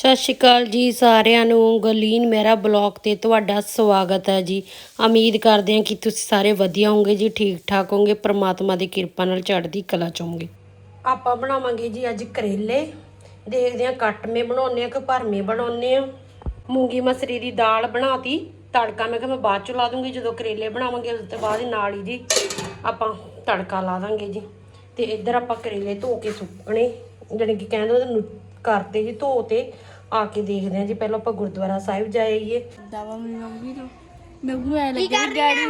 ਸਤਿ ਸ਼੍ਰੀ ਅਕਾਲ ਜੀ ਸਾਰਿਆਂ ਨੂੰ। ਗਲੀਨ ਮੇਰਾ ਬਲੌਗ ਤੇ ਤੁਹਾਡਾ ਸਵਾਗਤ ਹੈ ਜੀ। ਉਮੀਦ ਕਰਦੇ ਹਾਂ ਕਿ ਤੁਸੀਂ ਸਾਰੇ ਵਧੀਆ ਹੋਵੋਗੇ ਜੀ ਠੀਕ ਠਾਕ ਹੋਵੋਗੇ, ਪ੍ਰਮਾਤਮਾ ਦੀ ਕਿਰਪਾ ਨਾਲ ਚੜ੍ਹਦੀ ਕਲਾ ਚ ਹੋਵੋਗੇ। ਆਪਾਂ ਬਣਾਵਾਂਗੇ ਜੀ ਅੱਜ ਕਰੇਲੇ। ਦੇਖਦੇ ਹਾਂ ਕੱਟਵੇਂ ਬਣਾਉਣੇ ਆ ਕਿ ਭਰਵੇਂ ਬਣਾਉਣੇ ਆ ਮੂੰਗੀ ਮਸਰੀ ਦੀ ਦਾਲ ਬਣਾਤੀ। ਤੜਕਾ ਮੈਂ ਕਿਹਾ ਮੈਂ ਬਾਅਦ ਚ ਲਾ ਦੂੰਗੀ, ਜਦੋਂ ਕਰੇਲੇ ਬਣਾਵਾਂਗੇ ਉਸ ਤੋਂ ਬਾਅਦ ਨਾਲ ਹੀ ਜੀ ਆਪਾਂ ਤੜਕਾ ਲਾ ਦਾਂਗੇ ਜੀ। ਤੇ ਇੱਧਰ ਆਪਾਂ ਕਰੇਲੇ ਧੋ ਕੇ ਸੁੱਕਣੇ। ਜਾਣੀ ਕਿ ਕਹਿੰਦੇ ਉਹਨੂੰ ਕਰਤੇ ਜੀ ਧੋ ਤੇ ਆ ਕੇ ਦੇਖਦੇ ਹਾਂ ਜੀ ਪਹਿਲਾਂ ਆਪਾਂ ਗੁਰਦੁਆਰਾ ਸਾਹਿਬ ਜਾਈਏ। ਦਾਵਾ ਮੇਰੀ ਮੰਮੀ ਨੂੰ। ਮੈਨੂੰ ਐ ਲੱਗਿਆ ਵੀ ਡੈਡੀ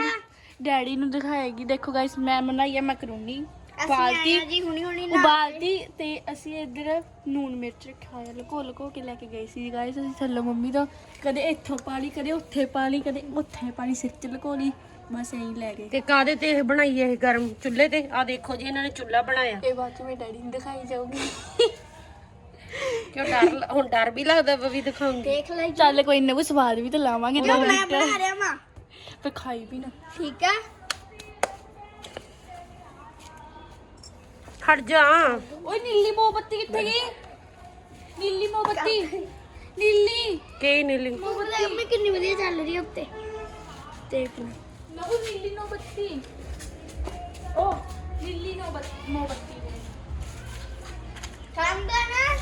ਡੈਡੀ ਨੂੰ ਦਿਖਾਏਗੀ ਦੇਖੋ ਗਾਇਸ ਮੈਂ ਬਣਾਈ ਹੈ ਮੈਕਰੋਨੀ ਉਬਾਲਤੀ। ਜੀ ਹੁਣੀ ਹੁਣੀ ਉਬਾਲਤੀ ਤੇ ਅਸੀਂ ਇੱਧਰ ਨੂਨ ਮਿਰਚ ਰੱਖਿਆ ਹੋਇਆ ਲਕੋ ਲਕੋ ਕੇ ਲੈ ਕੇ ਗਏ ਸੀ ਗਾਇਸ ਅਸੀਂ ਥੱਲੇ ਮੰਮੀ ਤੋਂ ਕਦੇ ਇੱਥੋਂ ਪਾ ਲਈ ਕਦੇ ਉੱਥੇ ਪਾ ਲਈ ਕਦੇ ਉੱਥੇ ਪਾ ਲਈ ਸਿਰ ਚ ਲਕੋ ਲਈ ਬਸ ਐਂ ਲੈ ਗਏ। ਤੇ ਕਾਦੇ ਤੇ ਇਹ ਬਣਾਈ ਇਹ ਗਰਮ ਚੁੱਲ੍ਹੇ ਤੇ? ਆ ਦੇਖੋ ਜੀ ਇਹਨਾਂ ਨੇ ਚੁੱਲ੍ਹਾ ਬਣਾਇਆ। ਇਹ ਬਾਅਦ ਚ ਮੈਂ ਡੈਡੀ ਨੂੰ ਦਿਖਾਈ ਜਾਊਗੀ। ਕਿਉਂ ਡਰ ਲ- ਹੁਣ ਡਰ ਵੀ ਲੱਗਦਾ ਵਾ ਵੀ ਦਿਖਾਉਂਗੀ। ਦੇਖ ਲੈ ਚੱਲ ਕੋਈ ਨਾ ਕੋਈ ਸਵਾਦ ਵੀ ਤਾਂ ਲਾਵਾਂਗੇ ਦੋ ਮੈਂ ਮਿੰਟ ਬਣਾ ਰਿਹਾ ਮਾਂ ਫਿਰ ਖਾਈ ਵੀ ਨਾ। ਠੀਕ ਆ? ਖੜ ਜਾ। ਓਏ ਨੀਲੀ ਮੋਮਬੱਤੀ ਕਿੱਥੇ ਗਈ? ਨੀਲੀ ਮੋਮਬੱਤੀ। ਨੀਲੀ। ਕੇ ਨੀਲੀ? ਮੋਮਬੱਤੀ ਅੰਮੀ ਕਿੰਨੀ ਵਧੀਆ ਚੱਲ ਰਹੀ ਹੈ ਉੱਤੇ। ਦੇਖ ਲੈ। ਨਹੁ ਨੀਲੀ ਮੋਮਬੱਤੀ। ਓ ਨੀਲੀ ਮੋਮਬੱਤੀ ਮੋਮਬੱਤੀ। ਖਾਂਦਾ ਨਾ?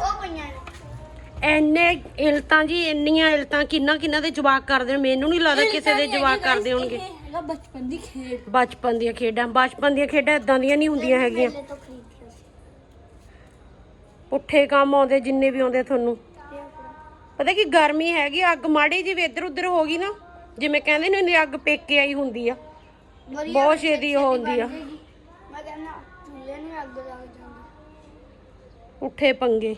ਉਹ ਪਈਆਂ ਨੇ। ਐਨੇ ਇਲਤਾਂ ਜੀ ਇੰਨੀਆਂ ਇਲਤਾਂ ਕਿੰਨਾ ਕਿੰਨਾ ਦੇ ਜਵਾਕ ਕਰਦੇ ਨੇ। ਮੈਨੂੰ ਨਹੀਂ ਲੱਗਦਾ ਕਿਸੇ ਦੇ ਜਵਾਕ ਕਰਦੇ ਹੋਣਗੇ। ਬਚਪਨ ਦੀ ਖੇਡ। ਬਚਪਨ ਦੀਆਂ ਖੇਡਾਂ ਬਚਪਨ ਦੀਆਂ ਖੇਡਾਂ ਇਦਾਂ ਦੀਆਂ ਨਹੀਂ ਹੁੰਦੀਆਂ ਹੈਗੀਆਂ। ਪੁੱਠੇ ਕੰਮ ਆਉਂਦੇ ਜਿੰਨੇ ਵੀ ਆਉਂਦੇ ਤੁਹਾਨੂੰ। ਪਤਾ ਕੀ ਗਰਮੀ ਹੈਗੀ ਅੱਗ ਮਾੜੀ ਜੀ ਵੀ ਇੱਧਰ ਉੱਧਰ ਹੋ ਗਈ ਨਾ ਜਿਵੇਂ ਕਹਿੰਦੇ ਨੇ ਅੱਗ ਪੇਕੇ ਆਈ ਹੁੰਦੀ ਆ। ਬਹੁਤ ਛੇਤੀ ਉਹ ਹੁੰਦੀ ਆ। ਮੈਂ ਕਹਿੰਦਾ ਚੁੱਲ੍ਹੇ ਨੂੰ ਅੱਗ ਲੱਗ ਜਾਂਦੀ। ਉੱਠੇ ਪੰਗੇ।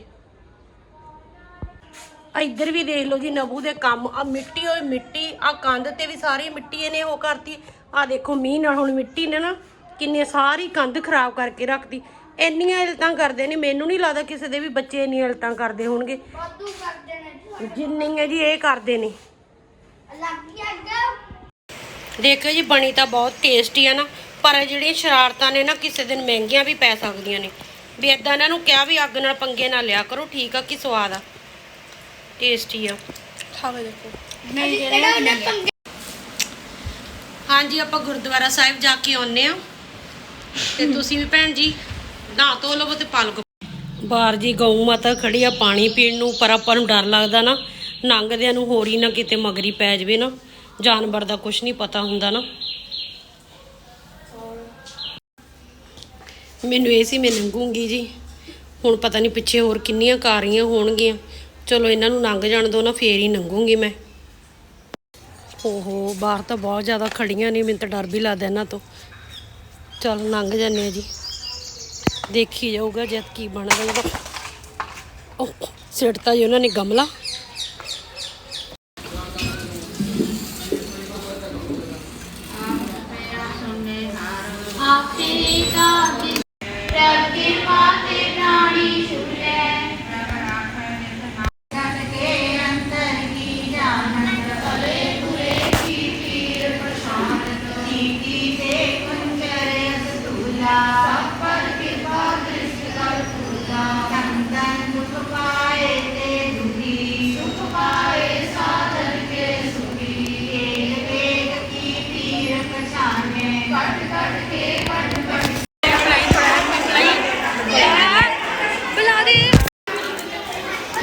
ਇੱਧਰ ਵੀ ਦੇਖ ਲਓ ਜੀ ਨਬੂ ਦੇ ਕੰਮ। ਆ ਮਿੱਟੀ ਹੋਈ ਮਿੱਟੀ ਆ ਕੰਧ ਤੇ ਵੀ ਸਾਰੀ ਮਿੱਟੀ ਇਹਨੇ ਉਹ ਕਰਤੀ। ਆ ਦੇਖੋ ਮੀਂਹ ਨਾਲ ਹੁਣ ਮਿੱਟੀ ਨੇ ਨਾ ਕਿੰਨੇ ਸਾਰੀ ਕੰਧ ਖਰਾਬ ਕਰਕੇ ਰੱਖਤੀ। ਇੰਨੀਆਂ ਇਲਤਾਂ ਕਰਦੇ ਨੇ ਮੈਨੂੰ ਨਹੀਂ ਲੱਗਦਾ ਕਿਸੇ ਦੇ ਵੀ ਬੱਚੇ ਇੰਨੀਆਂ ਇਲਤਾਂ ਕਰਦੇ ਹੋਣਗੇ। ਵਾਧੂ ਕਰਦੇ ਨੇ ਜਿੰਨੀਆਂ ਜੀ ਇਹ ਕਰਦੇ ਨੇ। ਦੇਖੋ ਜੀ ਬਣੀ ਤਾਂ ਬਹੁਤ ਟੇਸਟੀ ਆ ਨਾ ਪਰ ਜਿਹੜੀਆਂ ਸ਼ਰਾਰਤਾਂ ਨੇ ਨਾ ਕਿਸੇ ਦਿਨ ਮਹਿੰਗੀਆਂ ਵੀ ਪੈ ਸਕਦੀਆਂ ਨੇ। ਵੀ ਇਦਾਂ ਇਹਨਾਂ ਨੂੰ ਕਿਹਾ ਵੀ ਅੱਗ ਨਾਲ ਪੰਗੇ ਨਾ ਲਿਆ ਕਰੋ ਠੀਕ ਆ ਕਿ ਸਵਾਦ ਆ। ਟੇਸਟੀ ਆ। ਖਾਵੇ ਦੇਖੋ। ਨਹੀਂ ਹਾਂਜੀ ਆਪਾਂ ਗੁਰਦੁਆਰਾ ਸਾਹਿਬ ਜਾ ਕੇ ਆਉਨੇ ਆ ਤੇ ਤੁਸੀਂ ਵੀ ਭੈਣ ਜੀ ਨਹਾ ਧੋ ਲਵੋ ਤੇ ਪਾ ਲਓ। ਬਾਹਰ ਜੀ ਗਊ ਮਾਤਾ ਖੜੀ ਆ ਪਾਣੀ ਪੀਣ ਨੂੰ ਪਰ ਆਪਾਂ ਨੂੰ ਡਰ ਲੱਗਦਾ ਨਾ। ਲੰਘਦਿਆਂ ਨੂੰ ਹੋਰ ਹੀ ਨਾ ਕਿਤੇ ਮਗਰੀ ਪੈ ਜਾਵੇ ਨਾ। ਜਾਨਵਰ ਦਾ ਕੁਝ ਨਹੀਂ ਪਤਾ ਹੁੰਦਾ ਨਾ। ਮੈਨੂੰ ਇਹ ਸੀ ਮੈਂ ਲੰਘੂੰਗੀ ਜੀ। ਹੁਣ ਪਤਾ ਨਹੀਂ ਪਿੱਛੇ ਹੋਰ ਕਿੰਨੀਆਂ ਕਾਰੀਆਂ ਹੋਣਗੀਆਂ। ਚਲੋ ਇਹਨਾਂ ਨੂੰ ਲੰਘ ਜਾਣ ਦੋ ਨਾ ਫੇਰ ਹੀ ਲੰਘੂੰਗੀ ਮੈਂ। ਓਹੋ ਬਾਹਰ ਤਾਂ ਬਹੁਤ ਜ਼ਿਆਦਾ ਖੜੀਆਂ ਨੇ ਮੈਨੂੰ ਤਾਂ ਡਰ ਵੀ ਲੱਗਦਾ ਇਹਨਾਂ ਤੋਂ। ਚਲ ਲੰਘ ਜਾਂਦੇ ਆ ਜੀ। ਦੇਖੀ ਜਾਊਗਾ ਜਦ ਕੀ ਬਣਦਾ ਜਦੋਂ ਉਹ ਸਿੱਟਤਾ ਜੀ ਉਹਨਾਂ ਨੇ ਗਮਲਾ।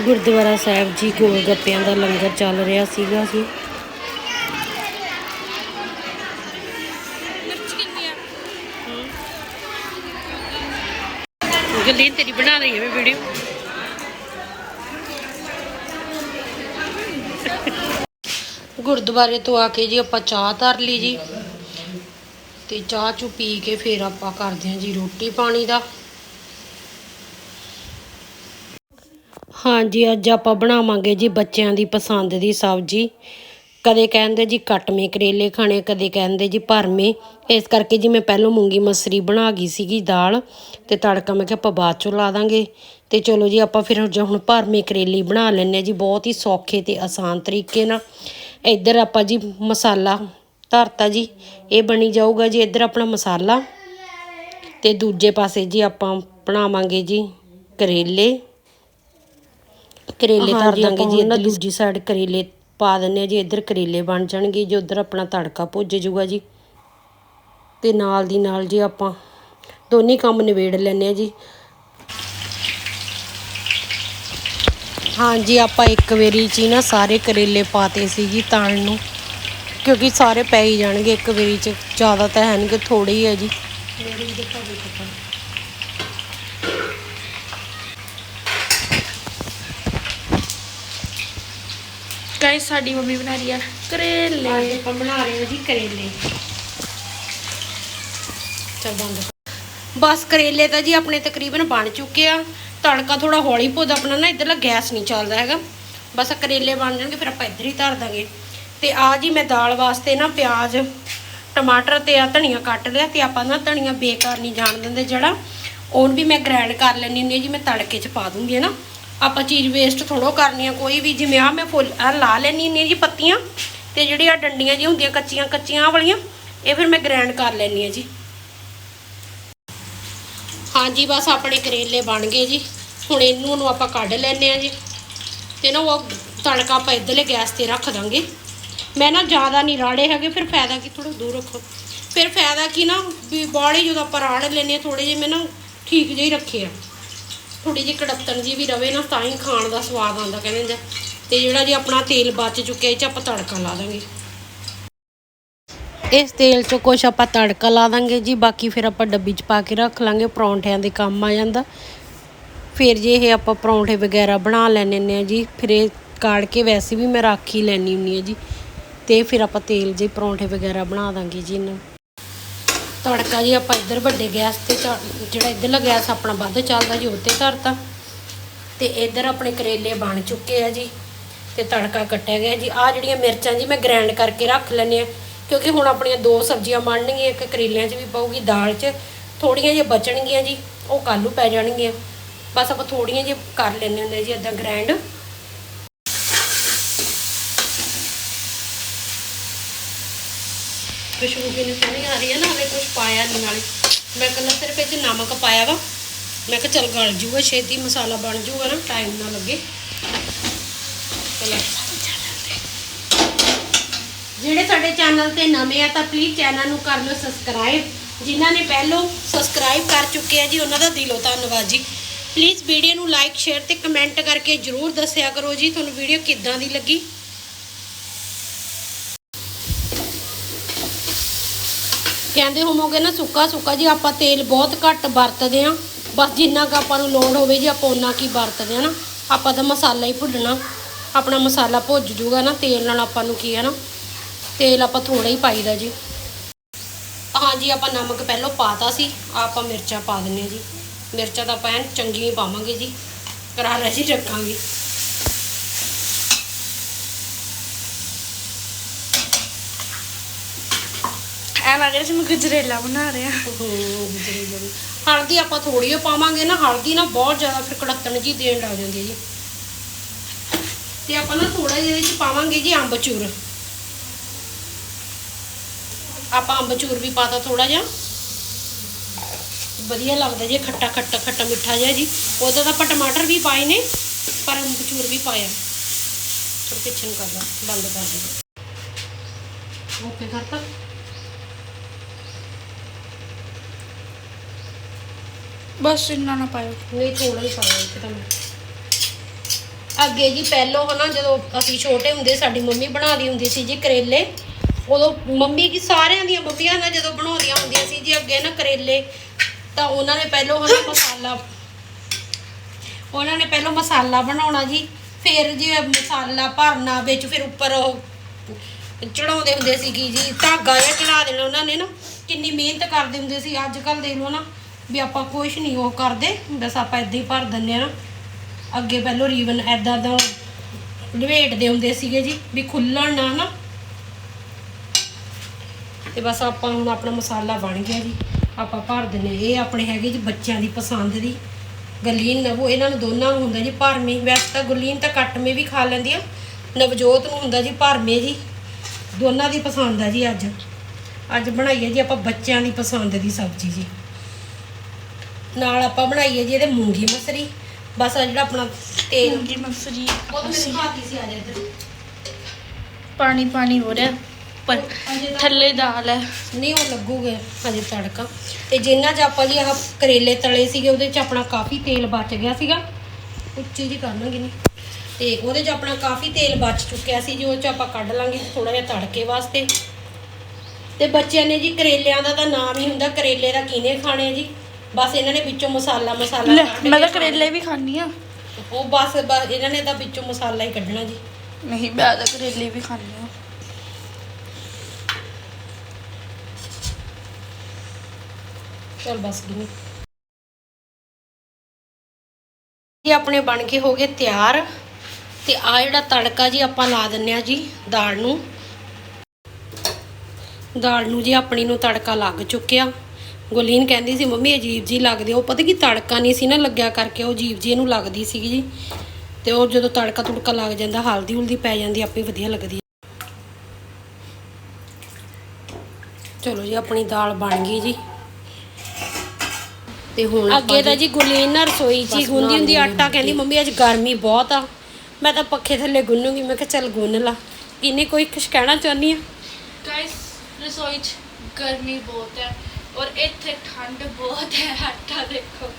ਗੁਰਦੁਆਰਾ ਸਾਹਿਬ ਜੀ ਗੋਲ ਗੱਪਿਆਂ ਦਾ ਲੰਗਰ ਚੱਲ ਰਿਹਾ ਸੀਗਾ ਜੀ। ਗਲੀ ਤੇਰੀ ਬਣਾ ਰਹੀ ਹੈ ਵੀਡੀਓ। ਗੁਰਦੁਆਰੇ ਤੋਂ ਆ ਕੇ ਜੀ ਆਪਾਂ ਚਾਹ ਧਰ ਲਈ ਜੀ। ਤੇ ਚਾਹ ਚੂ ਪੀ ਕੇ ਫਿਰ ਆਪਾਂ ਕਰਦੇ ਹਾਂ ਜੀ ਰੋਟੀ ਪਾਣੀ ਦਾ। ਹਾਂਜੀ ਅੱਜ ਆਪਾਂ ਬਣਾਵਾਂਗੇ ਜੀ ਬੱਚਿਆਂ ਦੀ ਪਸੰਦ ਦੀ ਸਬਜ਼ੀ। ਕਦੇ ਕਹਿੰਦੇ ਜੀ ਕੱਟਵੇਂ ਕਰੇਲੇ ਖਾਣੇ, ਕਦੇ ਕਹਿੰਦੇ ਜੀ ਭਰਵੇਂ ਇਸ ਕਰਕੇ ਜੀ ਮੈਂ ਪਹਿਲਾਂ ਮੂੰਗੀ ਮਸਰੀ ਬਣਾ ਗਈ ਸੀਗੀ ਦਾਲ ਤੇ ਤੜਕਾ ਮੈਂ ਕਿਹਾ ਆਪਾਂ ਬਾਅਦ ਚੋਂ ਲਾ ਦਾਂਗੇ। ਤੇ ਚਲੋ ਜੀ ਆਪਾਂ ਫਿਰ ਜੇ ਹੁਣ ਭਰਵੇਂ ਕਰੇਲੇ ਬਣਾ ਲੈਣੇ ਆ ਜੀ ਬਹੁਤ ਹੀ ਸੌਖੇ ਤੇ ਆਸਾਨ ਤਰੀਕੇ ਨਾਲ। ਇੱਧਰ ਆਪਾਂ ਜੀ ਮਸਾਲਾ ਧਰਤਾ ਜੀ, ਇਹ ਬਣੀ ਜਾਊਗਾ ਜੀ ਇੱਧਰ ਆਪਣਾ ਮਸਾਲਾ। ਤੇ ਦੂਜੇ ਪਾਸੇ ਜੀ ਆਪਾਂ ਬਣਾਵਾਂਗੇ ਜੀ ਕਰੇਲੇ। ਕਰੇਲੇ ਧਰ ਦਾਂਗੇ ਜੀ ਇੱਧਰ ਦੂਜੀ ਸਾਈਡ ਕਰੇਲੇ ਪਾ ਦਿੰਨੇ ਆ ਜੀ ਇੱਧਰ ਕਰੇਲੇ ਬਣ ਜਾਣਗੇ ਜੀ ਉਧਰ ਆਪਣਾ ਤੜਕਾ ਭੁੱਜ ਜਾਊਗਾ ਜੀ। ਤੇ ਨਾਲ ਦੀ ਨਾਲ ਜੀ ਆਪਾਂ ਦੋਨੇ ਕੰਮ ਨਿਬੇੜ ਲੈਨੇ ਆ ਜੀ। ਹਾਂਜੀ ਆਪਾਂ ਇੱਕ ਵਾਰੀ ਚ ਨਾ ਸਾਰੇ ਕਰੇਲੇ ਪਾਤੇ ਸੀ ਜੀ ਤਲਣ ਨੂੰ ਕਿਉਂਕਿ ਸਾਰੇ ਪੈ ਹੀ ਜਾਣਗੇ ਇੱਕ ਵਾਰੀ ਚ ਜ਼ਿਆਦਾ ਤਾਂ ਹੈ ਨਹੀਂ ਕਿ ਥੋੜੇ ਹੀ ਹੈ ਜੀ। ਗਾਇਸ ਸਾਡੀ ਮੰਮੀ ਬਣਾ ਰਹੀ ਆ ਕਰੇਲੇ। ਆਪਾਂ ਬਣਾ ਰਹੇ ਹਾਂ ਜੀ ਕਰੇਲੇ। ਚੱਲ ਬੰਦ ਬਸ ਕਰੇਲੇ ਤਾਂ ਜੀ ਆਪਣੇ ਤਕਰੀਬਨ ਬਣ ਚੁੱਕੇ ਆ। ਤੜਕਾ ਥੋੜਾ ਹੌਲੀ ਭੁੱਦ ਆਪਣਾ ਨਾ ਇਧਰਲਾ ਗੈਸ ਨਹੀਂ ਚੱਲਦਾ ਹੈਗਾ। ਬਸ ਕਰੇਲੇ ਬਣ ਜਾਣਗੇ ਫਿਰ ਆਪਾਂ ਇੱਧਰ ਹੀ ਧਰ ਦਾਂਗੇ। ਤੇ ਆ ਜੀ ਮੈਂ ਦਾਲ ਵਾਸਤੇ ਨਾ ਪਿਆਜ਼ ਟਮਾਟਰ ਤੇ ਆ ਧਨੀਆ ਕੱਟ ਲਿਆ ਤੇ ਆਪਾਂ ਨਾ ਧਨੀਆ ਬੇਕਾਰ ਨਹੀਂ ਜਾਣ ਦਿੰਦੇ ਜਿਹੜਾ। ਉਹਨ ਵੀ ਮੈਂ ਗ੍ਰਾਈਂਡ ਕਰ ਲੈਣੀ ਹੁੰਦੀ ਜੀ ਮੈਂ ਤੜਕੇ 'ਚ ਪਾ ਦੂੰਗੀ ਹੈ ਨਾ। ਆਪਾਂ ਚੀਜ਼ ਵੇਸਟ ਥੋੜੋ ਕਰਨੀ ਆ, ਕੋਈ ਵੀ, ਜਿਵੇਂ ਆ ਮੈਂ ਫੁੱਲ ਆ ਲਾ ਲੈਣੀ ਹੁੰਦੀ ਹਾਂ ਜੀ ਪੱਤੀਆਂ, ਤੇ ਜਿਹੜੀ ਆ ਡੰਡੀਆਂ ਜੀ ਹੁੰਦੀਆਂ ਕੱਚੀਆਂ ਕੱਚੀਆਂ ਵਾਲੀਆਂ, ਇਹ ਫਿਰ ਮੈਂ ਗ੍ਰਾਈਂਡ ਕਰ ਲੈਣੀ ਆ ਜੀ। ਹਾਂਜੀ, ਬਸ ਆਪਣੇ ਕਰੇਲੇ ਬਣ ਗਏ ਜੀ। ਹੁਣ ਇਹਨੂੰ ਨੂੰ ਆਪਾਂ ਕੱਢ ਲੈਨੇ ਆ ਜੀ। ਤੇ ਨਾ ਉਹ ਤੜਕਾ ਆਪਾਂ ਇੱਧਰਲੇ ਗੈਸ ਤੇ ਰੱਖ ਦਾਂਗੇ। ਮੈਂ ਨਾ ਜ਼ਿਆਦਾ ਨਹੀਂ ਰਾੜੇ ਹੈਗੇ, ਫਿਰ ਫਾਇਦਾ ਕੀ ਥੋੜਾ ਦੂਰ ਰੱਖੋ। ਫਿਰ ਫਾਇਦਾ ਕੀ ਨਾ, ਵੀ ਬਾੜੀ ਜਦੋਂ ਆਪਾਂ ਰਾੜ ਲੈਨੇ ਆ ਥੋੜੇ ਜਿਹੇ ਮੈਂ ਨਾ ਠੀਕ ਜਿਹੇ ਰੱਖੇ ਆ। ਥੋੜੀ ਜਿਹੀ ਕੜੱਤਣ ਜੀ ਵੀ ਰਵੇ ਨਾ, ਤਾਂ ਹੀ ਖਾਣ ਦਾ ਸਵਾਦ ਆਉਂਦਾ, ਕਹਿੰਦੇ ਨੇ। ਤੇ ਜਿਹੜਾ ਜੀ ਆਪਣਾ ਤੇਲ ਬਚ ਚੁੱਕਿਆ, ਇਹ ਚ ਆਪਾਂ ਤੜਕਾ ਲਾ ਦਾਂਗੇ। ਇਸ ਤੇਲ 'ਚ ਕੁਛ ਆਪਾਂ ਤੜਕਾ ਲਾ ਦਾਂਗੇ ਜੀ, ਬਾਕੀ ਫਿਰ ਆਪਾਂ ਡੱਬੀ 'ਚ ਪਾ ਕੇ ਰੱਖ ਲਾਂਗੇ, ਪਰੌਂਠਿਆਂ ਦੇ ਕੰਮ ਆ ਜਾਂਦਾ। ਫਿਰ ਜੇ ਇਹ ਆਪਾਂ ਪਰੌਂਠੇ ਵਗੈਰਾ ਬਣਾ ਲੈਣੇ ਨੇ ਜੀ, ਫਿਰ ਇਹ ਕਾੜ ਕੇ ਵੈਸੇ ਵੀ ਮੈਂ ਰੱਖ ਹੀ ਲੈਣੀ ਹੁੰਨੀ ਆ ਜੀ। ਤੇ ਫਿਰ ਆਪਾਂ ਤੇਲ ਜੇ ਪਰੌਂਠੇ ਵਗੈਰਾ ਬਣਾ ਦਾਂਗੇ ਜੀ ਇਹਨਾਂ ਤੜਕਾ ਜੀ ਆਪਾਂ ਇੱਧਰ ਵੱਡੇ ਗੈਸ ਤੇ ਚਾ- ਜਿਹੜਾ ਇੱਧਰਲਾ ਗੈਸ ਆਪਣਾ ਵੱਧ ਚੱਲਦਾ ਜੀ ਉੱਤੇ ਧਰਤਾ ਤੇ। ਇੱਧਰ ਆਪਣੇ ਕਰੇਲੇ ਬਣ ਚੁੱਕੇ ਆ ਜੀ ਤੇ ਤੜਕਾ ਕੱਟਿਆ ਗਿਆ ਜੀ। ਆ ਜਿਹੜੀਆਂ ਮਿਰਚਾਂ ਜੀ ਮੈਂ ਗ੍ਰਾਈਂਡ ਕਰਕੇ ਰੱਖ ਲੈਣੇ ਆ ਕਿਉਂਕਿ ਹੁਣ ਆਪਣੀਆਂ ਦੋ ਸਬਜ਼ੀਆਂ ਬਣਨਗੀਆਂ, ਇੱਕ ਕਰੇਲਿਆਂ 'ਚ ਵੀ ਪਊਗੀ, ਦਾਲ 'ਚ ਥੋੜੀਆਂ ਜਿਹੀਆਂ ਬਚਣਗੀਆਂ ਜੀ, ਉਹ ਕੱਲ੍ਹ ਪੈ ਜਾਣਗੀਆਂ। ਬਸ ਆਪਾਂ ਥੋੜੀਆਂ ਜਿਹੀਆਂ ਕਰ ਲੈਣੇ ਹੁੰਦੇ ਜੀ ਇਦਾਂ ਗ੍ਰਾਈਂਡ ਖੁਸ਼ਬੂ ਕਿੰਨੀ ਸੋਹਣੀ ਆ ਰਹੀ ਹੈ ਨਾ ਹਲੇ ਕੁਝ ਪਾਇਆ ਨਹੀਂ ਨਾਲੇ। ਮੈਂ ਕੱਲਾ ਸਿਰਫ ਇਹ 'ਚ ਨਮਕ ਪਾਇਆ ਵਾ। ਮੈਂ ਕਿਹਾ ਚੱਲ ਗਲ ਜੂਗਾ, ਛੇਤੀ ਮਸਾਲਾ ਬਣ ਜੂਗਾ ਨਾ, ਟਾਈਮ ਨਾ ਲੱਗੇ। ਜਿਹੜੇ ਸਾਡੇ ਚੈਨਲ ਤੇ ਨਵੇਂ ਆ, ਤਾਂ ਪਲੀਜ਼ ਚੈਨਲ ਨੂੰ ਕਰ ਲਓ ਸਬਸਕ੍ਰਾਈਬ ਜਿਨ੍ਹਾਂ ਨੇ ਪਹਿਲੋਂ ਸਬਸਕ੍ਰਾਈਬ ਕਰ ਚੁੱਕੇ ਆ ਜੀ, ਉਹਨਾਂ ਦਾ ਦਿਲੋਂ ਧੰਨਵਾਦ ਜੀ। ਪਲੀਜ਼ ਵੀਡੀਓ ਨੂੰ ਲਾਈਕ ਸ਼ੇਅਰ ਤੇ ਕਮੈਂਟ ਕਰਕੇ ਜਰੂਰ ਦੱਸਿਆ ਕਰੋ ਜੀ, ਤੁਹਾਨੂੰ ਵੀਡੀਓ ਕਿੱਦਾਂ ਦੀ ਲੱਗੀ? ਕਹਿੰਦੇ ਹੋਵੋਗੇ ਨਾ ਸੁੱਕਾ ਸੁੱਕਾ ਜੀ, ਆਪਾਂ ਤੇਲ ਬਹੁਤ ਘੱਟ ਵਰਤਦੇ ਆ ਬਸ ਜਿੰਨਾ ਕੁ ਆਪਾਂ ਨੂੰ ਲੋੜ ਹੋਵੇ ਜੀ, ਆਪਾਂ ਉਨਾ ਕੀ ਵਰਤਦੇ ਆ ਨਾ। ਆਪਾਂ ਤਾਂ ਮਸਾਲਾ ਹੀ ਭੁੰਨਣਾ। ਆਪਣਾ ਮਸਾਲਾ ਭੁੱਜ ਜੂਗਾ ਨਾ, ਤੇਲ ਨਾਲ ਆਪਾਂ ਨੂੰ ਕੀ ਹੈ ਨਾ, ਤੇਲ ਆਪਾਂ ਥੋੜਾ ਹੀ ਪਾਈਦਾ ਜੀ। ਹਾਂਜੀ ਆਪਾਂ ਨਮਕ ਪਹਿਲਾਂ ਪਾਤਾ ਸੀ, ਆਪਾਂ ਮਿਰਚਾਂ ਪਾ ਦਿੰਨੇ ਆ ਜੀ। ਮਿਰਚਾਂ ਤਾਂ ਆਪਾਂ ਚੰਗੀਆਂ ਹੀ ਪਾਵਾਂਗੇ ਜੀ। ਕਰਾਰਾ ਜੀ ਰੱਖਾਂਗੇ। ਐ ਲੱਗ ਰਿਹਾ ਜਿਵੇਂ ਗਜਰੇਲਾ ਬਣਾ ਰਹੇ। ਆ ਹਲਦੀ ਆਪਾਂ ਥੋੜੀ ਜਿਹੀ ਪਾਵਾਂਗੇ ਨਾ, ਹਲਦੀ ਨਾ ਬਹੁਤ ਜ਼ਿਆਦਾ ਫਿਰ ਕੜੱਤਣ ਜੀ ਦੇਣ ਲੱਗ ਜਾਂਦੀ ਹੈ ਜੀ। ਤੇ ਆਪਾਂ ਨਾ ਥੋੜਾ ਜਿਹਾ ਵਿੱਚ ਪਾਵਾਂਗੇ ਜੀ ਅੰਬ ਆਪਾਂ ਅੰਬ ਵੀ ਪਾਤਾ ਥੋੜਾ ਜਿਹਾ। ਵਧੀਆ ਲੱਗਦਾ ਜੀ, ਖੱਟਾ ਖੱਟਾ ਖੱਟਾ ਮਿੱਠਾ ਜਿਹਾ ਜੀ। ਉਹਦਾ ਤਾਂ ਆਪਾਂ ਟਮਾਟਰ ਵੀ ਪਾਏ ਨੇ, ਪਰ ਅੰਬਚੂਰ ਵੀ ਪਾਇਆ। ਚਲ ਪਿੱਛੇ ਨੂੰ ਕਰ ਲਾ, ਬੰਦ ਕਰ ਦੇ। ਓਕੇ, ਕਰਤਾ? ਬਸ ਇੰਨਾ ਨਾ ਪਾਇਓ। ਨਹੀਂ ਥੋੜਾ ਹੀ ਪਾਇਆ ਇੱਕ ਤਾਂ ਮੈਂ। ਅੱਗੇ ਜੀ ਪਹਿਲੋਂ ਹਨਾ, ਜਦੋਂ ਅਸੀਂ ਛੋਟੇ ਹੁੰਦੇ, ਸਾਡੀ ਮੰਮੀ ਬਣਾਦੀ ਹੁੰਦੀ ਸੀ ਜੀ ਕਰੇਲੇ। ਉਦੋਂ ਮੰਮੀ ਕੀ ਸਾਰਿਆਂ ਦੀਆਂ ਮੰਮੀਆਂ ਨਾ ਜਦੋਂ ਬਣਾਉਂਦੀਆਂ ਹੁੰਦੀਆਂ ਸੀ ਜੀ ਅੱਗੇ ਨਾ ਕਰੇਲੇ, ਤਾਂ ਉਹਨਾਂ ਨੇ ਪਹਿਲੋਂ ਹਨਾ ਮਸਾਲਾ ਉਹਨਾਂ ਨੇ ਪਹਿਲੋਂ ਮਸਾਲਾ ਬਣਾਉਣਾ ਜੀ। ਫਿਰ ਜੀ ਮਸਾਲਾ ਭਰਨਾ ਵਿੱਚ, ਫਿਰ ਉੱਪਰ ਉਹ ਚੜਾਉਂਦੇ ਹੁੰਦੇ ਸੀ ਕੀ ਜੀ, ਧਾਗਾ ਜਿਹਾ ਚੜਾ ਦੇਣਾ ਉਹਨਾਂ ਨੇ ਨਾ। ਕਿੰਨੀ ਮਿਹਨਤ ਕਰਦੇ ਹੁੰਦੇ ਸੀ ਅੱਜ ਕੱਲ ਦੇਖ ਲਓ ਨਾ। ਵੀ ਆਪਾਂ ਕੁਝ ਨਹੀਂ ਉਹ ਕਰਦੇ, ਬਸ ਆਪਾਂ ਇਦਾਂ ਹੀ ਭਰ ਦਿੰਦੇ ਆ ਅੱਗੇ ਪਹਿਲਾਂ ਰੀਵਨ ਐਦਾਂ ਦਾ ਲਵੇਟਦੇ ਹੁੰਦੇ ਸੀਗੇ ਜੀ, ਵੀ ਖੁੱਲਣ ਨਾ ਨਾ। ਤੇ ਬਸ ਆਪਾਂ ਹੁਣ ਆਪਣਾ ਮਸਾਲਾ ਬਣ ਗਿਆ ਜੀ, ਆਪਾਂ ਭਰ ਦਿੰਨੇ ਇਹ ਆਪਣੇ ਹੈਗੇ ਜੀ ਬੱਚਿਆਂ ਦੀ ਪਸੰਦ ਦੀ। ਗਲੀਨ ਨਵੋ, ਇਹਨਾਂ ਨੂੰ ਦੋਨਾਂ ਨੂੰ ਹੁੰਦਾ ਜੀ ਭਰਮੀ। ਵੈਸੇ ਤਾਂ ਗੁਲੀਨ ਤਾਂ ਕੱਟਵੇਂ ਵੀ ਖਾ ਲੈਂਦੀ ਆ, ਨਵਜੋਤ ਨੂੰ ਹੁੰਦਾ ਜੀ ਭਰਮੇ ਜੀ। ਦੋਨਾਂ ਦੀ ਪਸੰਦ ਆ ਜੀ ਅੱਜ। ਅੱਜ ਬਣਾਈ ਹੈ ਜੀ ਆਪਾਂ ਬੱਚਿਆਂ ਦੀ ਪਸੰਦ ਦੀ ਸਬਜ਼ੀ ਜੀ। ਨਾਲ ਆਪਾਂ ਬਣਾਈ ਹੈ ਜੀ ਇਹਦੇ ਮੂੰਗੀ ਮਸਰੀ। ਬਸ ਆ ਜਿਹੜਾ ਆਪਣਾ ਤੇਲ। ਜੀ ਮੈਂ ਫਰੀ ਉਹ ਤਾਂ ਮੇਰੇ ਖਾਤੀ ਸੀ ਆ ਜਾ ਇੱਧਰ। ਪਾਣੀ ਪਾਣੀ ਹੋ ਰਿਹਾ। ਪਰ ਥੱਲੇ ਦਾਲ ਹੈ। ਨਹੀਂ ਉਹ ਲੱਗੂਗਾ। ਹਜੇ ਤੜਕਾ। ਤੇ ਜਿੰਨਾ ਚ ਆਪਾਂ ਜੀ ਆਹ ਕਰੇਲੇ ਤਲੇ ਸੀਗੇ ਉਹਦੇ ਚ ਆਪਣਾ ਕਾਫੀ ਤੇਲ ਬਚ ਗਿਆ ਸੀਗਾ। ਉੱਚੀ ਜੀ ਕਰ ਲਾਂਗੇ ਨਹੀਂ। ਤੇ ਉਹਦੇ ਚ ਆਪਣਾ ਕਾਫੀ ਤੇਲ ਬਚ ਚੁੱਕਿਆ ਸੀ ਜੋ ਚ ਆਪਾਂ ਕੱਢ ਲਾਂਗੇ ਥੋੜਾ ਜਿਹਾ ਤੜਕੇ ਵਾਸਤੇ। ਤੇ ਬੱਚਿਆਂ ਨੇ ਜੀ ਕਰੇਲਿਆਂ ਦਾ ਤਾਂ ਨਾਮ ਹੀ ਹੁੰਦਾ। ਕਰੇਲੇ ਦਾ ਕਿਨੇ ਖਾਣੇ ਜੀ? ਬਸ ਇਹਨਾਂ ਨੇ ਵਿੱਚੋਂ ਮਸਾਲਾ ਮਸਾਲਾ ਲੈ ਕੱਢ ਮੈਂ ਤਾਂ ਕੇ ਕਰੇਲੇ ਵੀ ਖਾਣੀ ਆ ਉਹ ਬਸ ਬਸ ਇਹਨਾਂ ਨੇ ਤਾਂ ਵਿੱਚੋਂ ਮਸਾਲਾ ਹੀ ਕੱਢਣਾ ਜੀ। ਨਹੀਂ ਮੈਂ ਤਾਂ ਕਰੇਲੇ ਵੀ ਖਾਣੀ ਆ ਚਲ ਬਸ ਗਿਨੀ ਇਹ ਆਪਣੇ ਬਣ ਕੇ ਹੋ ਗਏ ਤਿਆਰ। ਤੇ ਆ ਜਿਹੜਾ ਤੜਕਾ ਜੀ ਆਪਾਂ ਲਾ ਦਿੰਨੇ ਆ ਜੀ ਦਾਲ ਨੂੰ। ਦਾਲ ਨੂੰ ਜੀ ਆਪਣੀ ਨੂੰ ਤੜਕਾ ਲੱਗ ਚੁੱਕਿਆ। ਗੁਲੀਨ ਕਹਿੰਦੀ ਸੀ ਮੰਮੀ ਅਜੀਬ ਜੀ ਲੱਗਦੀ। ਉਹ ਪਤਾ ਕੀ ਤੜਕਾ ਨਹੀਂ ਸੀ ਨਾ ਲੱਗਿਆ ਕਰਕੇ ਉਹ ਅਜੀਬ ਜੀ ਇਹਨੂੰ ਲੱਗਦੀ ਸੀਗੀ ਜੀ। ਤੇ ਉਹ ਜਦੋਂ ਤੜਕਾ ਤੁੜਕਾ ਲੱਗ ਜਾਂਦਾ ਹਲਦੀ ਹੁਲਦੀ ਪੈ ਜਾਂਦੀ ਆਪੇ ਵਧੀਆ ਲੱਗਦੀ। ਚਲੋ ਜੀ ਆਪਣੀ ਦਾਲ ਬਣ ਗਈ ਜੀ। ਤੇ ਹੁਣ ਅੱਗੇ ਤਾਂ ਜੀ ਗੁਲੀਨ ਨਾ ਰਸੋਈ ਹੀ ਗੁੰਦੀ ਹੁੰਦੀ ਆਟਾ ਕਹਿੰਦੀ ਮੰਮੀ ਅੱਜ ਗਰਮੀ ਬਹੁਤ ਆ। ਮੈਂ ਤਾਂ ਪੱਖੇ ਥੱਲੇ ਗੁੰਨੂਗੀ ਮੈਂ ਕਿਹਾ ਚੱਲ ਗੁੰਨ ਲਾ। ਕਿੰਨੇ ਕੋਈ ਕੁਛ ਕਹਿਣਾ ਚਾਹੁੰਦੀ ਆ? ਗਾਇਸ ਰਸੋਈ 'ਚ ਗਰਮੀ ਬਹੁਤ ਹੈ ਔਰ ਇੱਥੇ ਠੰਡ ਬਹੁਤ ਹੈ ਆਟਾ ਦੇਖੋ।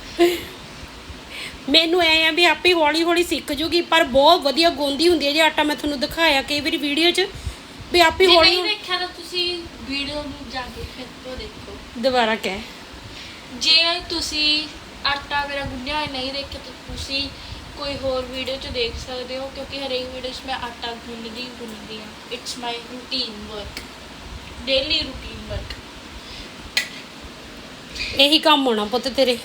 ਮੈਨੂੰ ਐ ਆ ਵੀ ਆਪੇ ਹੌਲੀ ਹੌਲੀ ਸਿੱਖ ਜੂਗੀ ਪਰ ਬਹੁਤ ਵਧੀਆ ਗੁੰਦੀ ਹੁੰਦੀ ਹੈ ਜੀ ਆਟਾ ਮੈਂ ਤੁਹਾਨੂੰ ਦਿਖਾਇਆ ਕਈ ਵਾਰੀ ਵੀਡੀਓ 'ਚ ਵੀ ਆਪੇ ਜੇ ਹੌਲੀ ਨਹੀਂ ਦੇਖਿਆ ਤਾਂ ਤੁਸੀਂ ਵੀਡੀਓ ਨੂੰ ਜਾ ਕੇ ਫਿਰ ਤੋਂ ਦੇਖੋ। ਦੁਬਾਰਾ ਕਹਿ। ਜੇ ਤੁਸੀਂ ਆਟਾ ਮੇਰਾ ਗੁੰਨਿਆ ਹੋਇਆ ਨਹੀਂ ਦੇਖਿਆ ਤਾਂ ਤੁਸੀਂ ਕੋਈ ਹੋਰ ਵੀਡੀਓ 'ਚ ਦੇਖ ਸਕਦੇ ਹੋ ਕਿਉਂਕਿ ਹਰੇਕ ਵੀਡੀਓ 'ਚ ਮੈਂ ਆਟਾ ਗੁੰਨਦੀ ਗੁੰਨਦੀ ਹਾਂ। It's my routine work daily routine work ਇਹੀ ਕੰਮ ਹੋਣਾ ਪੁੱਤ ਤੇਰੇ।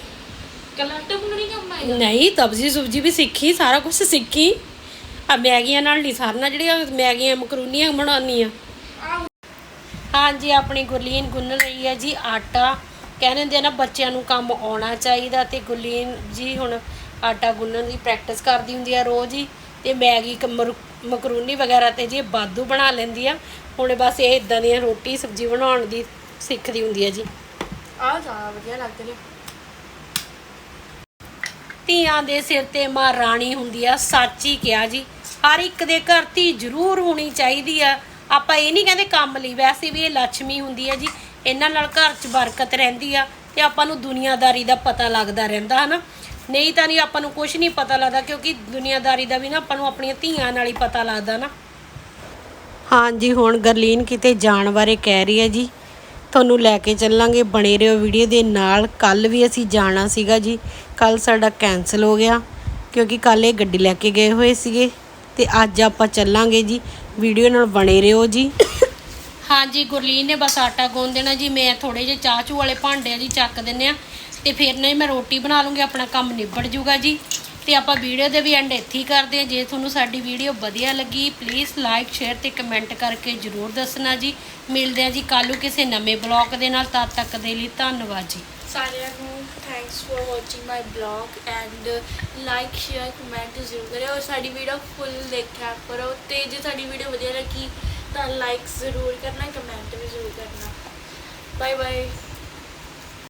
ਕੱਲ ਆਟਾ ਗੁੰਨਣੀ ਕੰਮ ਆਏਗਾ? ਨਹੀਂ ਸਬਜ਼ੀ ਸੁਬਜੀ ਵੀ ਸਿੱਖੀ ਸਾਰਾ ਕੁਝ ਸਿੱਖੀ। ਆ ਮੈਗੀਆਂ ਨਾਲ ਨਹੀਂ ਸਰਨਾ ਜਿਹੜੀਆਂ ਮੈਗੀਆਂ ਮਕਰੂਨੀਆਂ ਬਣਾਉਣੀ ਆ ਆਹ ਹਾਂਜੀ ਆਪਣੀ ਗੁਰਲੀਨ ਗੁੰਨ ਰਹੀ ਹੈ ਜੀ ਆਟਾ। ਕਹਿੰਦੇ ਹੁੰਦੇ ਆ ਨਾ ਬੱਚਿਆਂ ਨੂੰ ਕੰਮ ਆਉਣਾ ਚਾਹੀਦਾ ਤੇ ਗੁਰਲੀਨ ਜੀ ਹੁਣ ਆਟਾ ਗੁੰਨਣ ਦੀ ਪ੍ਰੈਕਟਿਸ ਕਰਦੀ ਹੁੰਦੀ ਆ ਰੋਜ਼ ਹੀ। ਤੇ ਮੈਗੀ ਮਕਰੂਨੀ ਵਗੈਰਾ ਤੇ ਜੀ ਬਾਦੂ ਬਣਾ ਲੈਂਦੀ ਆ। ਹੁਣ ਬਸ ਇਹ ਇਦਾਂ ਦੀਆਂ ਰੋਟੀ ਸਬਜ਼ੀ ਬਣਾਉਣ ਦੀ ਸਿੱਖਦੀ ਹੁੰਦੀ ਆ ਜੀ। ਆਹ ਜ਼ਿਆਦਾ ਵਧੀਆ ਲੱਗ ਰਿਹਾ ਧੀਆਂ ਦੇ ਸਿਰ ਤੇ ਮਾਂ ਰਾਣੀ ਹੁੰਦੀ ਆ, ਸੱਚ ਹੀ ਕਿਹਾ ਜੀ। ਹਰ ਇੱਕ ਦੇ ਘਰ ਧੀ ਜ਼ਰੂਰ ਹੋਣੀ ਚਾਹੀਦੀ ਆ। ਆਪਾਂ ਇਹ ਨਹੀਂ ਕਹਿੰਦੇ ਕੰਮ ਲਈ, ਵੈਸੇ ਵੀ ਇਹ ਲక్ష్ਮੀ ਹੁੰਦੀ ਆ ਜੀ। ਇਹਨਾਂ ਨਾਲ ਘਰ 'ਚ ਬਰਕਤ ਰਹਿੰਦੀ ਆ ਤੇ ਆਪਾਂ ਨੂੰ ਦੁਨੀਆਦਾਰੀ ਦਾ ਪਤਾ ਲੱਗਦਾ ਰਹਿੰਦਾ, ਹਨਾ। ਨਹੀਂ ਤਾਂ ਨਹੀਂ ਆਪਾਂ ਨੂੰ ਕੁਝ ਨਹੀਂ ਪਤਾ ਲੱਗਦਾ, ਕਿਉਂਕਿ ਦੁਨੀਆਦਾਰੀ ਦਾ ਵੀ ਨਾ ਆਪਾਂ ਨੂੰ ਆਪਣੀਆਂ ਧੀਆਂ ਨਾਲ ਹੀ ਪਤਾ ਲੱਗਦਾ, ਨਾ। ਹਾਂਜੀ ਹੁਣ ਗਰਲੀਨ ਕਿਤੇ ਜਾਣ ਬਾਰੇ ਕਹਿ ਰਹੀ ਹੈ ਜੀ। ਤੁਹਾਨੂੰ ਲੈ ਕੇ ਚੱਲਾਂਗੇ ਬਣੇ ਰਹੋ ਵੀਡੀਓ ਦੇ ਨਾਲ। ਕੱਲ ਵੀ ਅਸੀਂ ਜਾਣਾ ਸੀਗਾ ਜੀ। ਕੱਲ ਸਾਡਾ ਕੈਨਸਲ ਹੋ ਗਿਆ ਕਿਉਂਕਿ ਕੱਲ ਇਹ ਗੱਡੀ ਲੈ ਕੇ ਗਏ ਹੋਏ ਸੀਗੇ ਤੇ ਅੱਜ ਆਪਾਂ ਚੱਲਾਂਗੇ ਜੀ। ਵੀਡੀਓ ਨਾਲ ਬਣੇ ਰਹੋ ਜੀ। ਹਾਂਜੀ, ਗੁਰਲੀਨ ਨੇ ਬਸ ਆਟਾ ਗੋਣ ਦੇਣਾ ਜੀ। ਮੈਂ ਥੋੜੇ ਜਿਹੇ ਚਾਹ ਚੂ ਵਾਲੇ ਭਾਂਡੇ ਆ ਜੀ ਚੱਕ ਦਿੰਨੇ ਆ ਤੇ ਫਿਰ ਨਹੀਂ ਮੈਂ ਰੋਟੀ ਬਣਾ ਲੂੰਗੀ, ਆਪਣਾ ਕੰਮ ਨਿਬੜ ਜੂਗਾ ਜੀ। ਤੇ ਆਪਾਂ ਵੀਡੀਓ ਦੇ ਵੀ ਐਂਡ ਇੱਥੇ ਹੀ ਕਰਦੇ ਹਾਂ। ਜੇ ਤੁਹਾਨੂੰ ਸਾਡੀ ਵੀਡੀਓ ਵਧੀਆ ਲੱਗੀ ਪਲੀਜ਼ ਲਾਈਕ ਸ਼ੇਅਰ ਤੇ ਕਮੈਂਟ ਕਰਕੇ ਜਰੂਰ ਦੱਸਣਾ ਜੀ। ਮਿਲਦੇ ਆ ਜੀ ਕੱਲ੍ਹ ਨੂੰ ਕਿਸੇ ਨਵੇਂ ਬਲੌਗ ਦੇ ਨਾਲ। ਤਦ ਤੱਕ ਦੇ ਲਈ ਧੰਨਵਾਦ ਜੀ। ਸਾਰਿਆਂ ਨੂੰ thanks for watching my blog and like share comment ਜ਼ਰੂਰ ਕਰਿਓ। ਔਰ ਸਾਡੀ ਵੀਡੀਓ ਫੁੱਲ ਦੇਖਿਆ ਕਰੋ ਤੇ ਜੇ ਸਾਡੀ ਵੀਡੀਓ ਵਧੀਆ ਲੱਗੀ ਤਾਂ ਲਾਈਕ ਜ਼ਰੂਰ ਕਰਨਾ ਕਮੈਂਟ ਵੀ ਜ਼ਰੂਰ ਕਰਨਾ। Bye bye